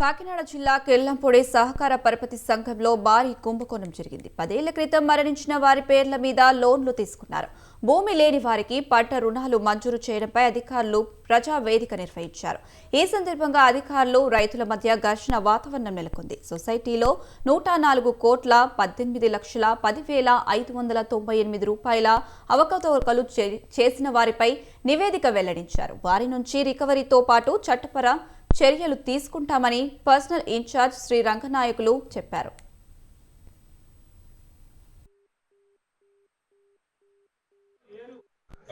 కాకినాడ జిల్లా కెల్లంపొడి సహకార పరపతి సంఘంలో భారీ కుంభకోణం జరిగింది. పదేళ్ళ క్రితం మరణించిన వారి పేర్ల మీద లోన్లు తీసుకున్నారు. భూమి లేని వారికి పంట రుణాలు మంజూరు చేయడంపై అధికారులు ప్రజా వేదిక నిర్వహించారు. ఈ సందర్భంగా అధికారులు రైతుల మధ్య ఘర్షణ వాతావరణం నెలకొంది. సొసైటీలో నూట నాలుగు కోట్ల పద్దెనిమిది లక్షల పదివేల ఐదు వందల తొంభై ఎనిమిది రూపాయల అవకతవకలు చే- చేసిన వారిపై నివేదిక వెల్లడించారు. వారి నుంచి రికవరీతో పాటు చట్టపర చర్యలు తీసుకుంటామని పర్సనల్ ఇన్ఛార్జ్ శ్రీ రంగనాయకులు చెప్పారు.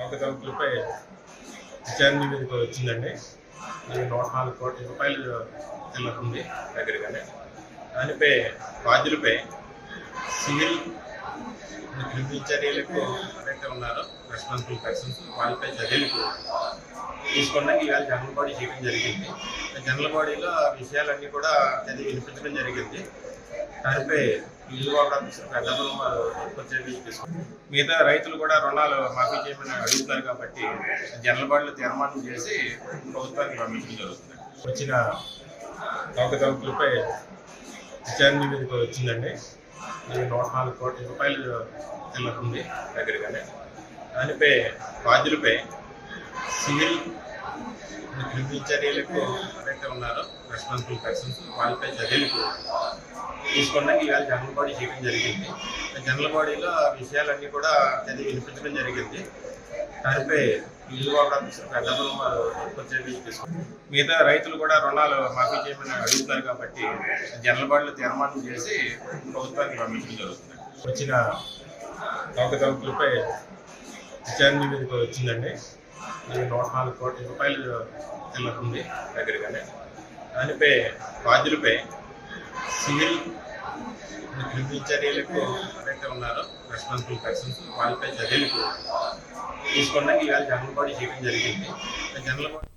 అవకతవకలపై విచారణ నివేదిక వచ్చిందండి. అది నూట నాలుగు కోట్ల రూపాయలు చెల్లుతుంది దగ్గరగానే. దానిపై బాధ్యులపై సివిల్ క్రిమినల్ చర్యలకు ఎవరైతే ఉన్నారో రెస్పాన్సిబుల్ పర్సన్స్ వాళ్ళపై చర్యలకు తీసుకోవడానికి ఇవాళ జనరల్ బాడీ చేయడం జరిగింది. జనరల్ బాడీలో ఆ విషయాలన్నీ కూడా చదివి వినిపించడం జరిగింది. దానిపై ఇల్లు ఆఫీసర్ పెద్దలు చర్యలు మిగతా రైతులు కూడా రుణాలు మాఫీ చేయమని అడుగుతున్నారు కాబట్టి జనరల్ బాడీలో తీర్మానం చేసి ప్రభుత్వానికి పంపించడం జరుగుతుంది. వచ్చిన అవకతవకలపై విచారణ మీదకి వచ్చిందండి. నూట నాలుగు కోట్ల రూపాయలు చెల్లుతుంది దగ్గరగానే. దానిపై బాధ్యులపై సివిల్ క్రిమినల్ చర్యలకు ఎవరైతే ఉన్నారో రెస్పాన్సిబుల్ పర్సన్స్ వాళ్ళపై చర్యలకు తీసుకోవడానికి ఇవాళ జనరల్ బాడీ చేయడం జరిగింది. జనరల్ బాడీలో ఆ విషయాలన్నీ కూడా చదివి వినిపించడం జరిగింది. దానిపై ఇల్లు ఆఫీసర్ పెద్దలు మిగతా రైతులు కూడా రుణాలు మాఫీ చేయమని అడుగుతున్నారు కాబట్టి జనరల్ బాడీలో తీర్మానం చేసి ప్రభుత్వానికి పంపించడం జరుగుతుంది. వచ్చిన అవకతవకలపై విచారణ మీదకి వచ్చిందండి. నూట నాలుగు కోట్ల రూపాయలు తెల్లకుంది దగ్గరగానే. దానిపై బాధ్యులపై సివిల్ క్రిమినల్ చర్యలకు ఎవరైతే ఉన్నారో. రెస్పాన్సిబుల్ పర్సన్స్ వాళ్ళపై చర్యలకు తీసుకోవడానికి ఈవేళ జనరల్ బాడీ చేయడం జరిగింది. General body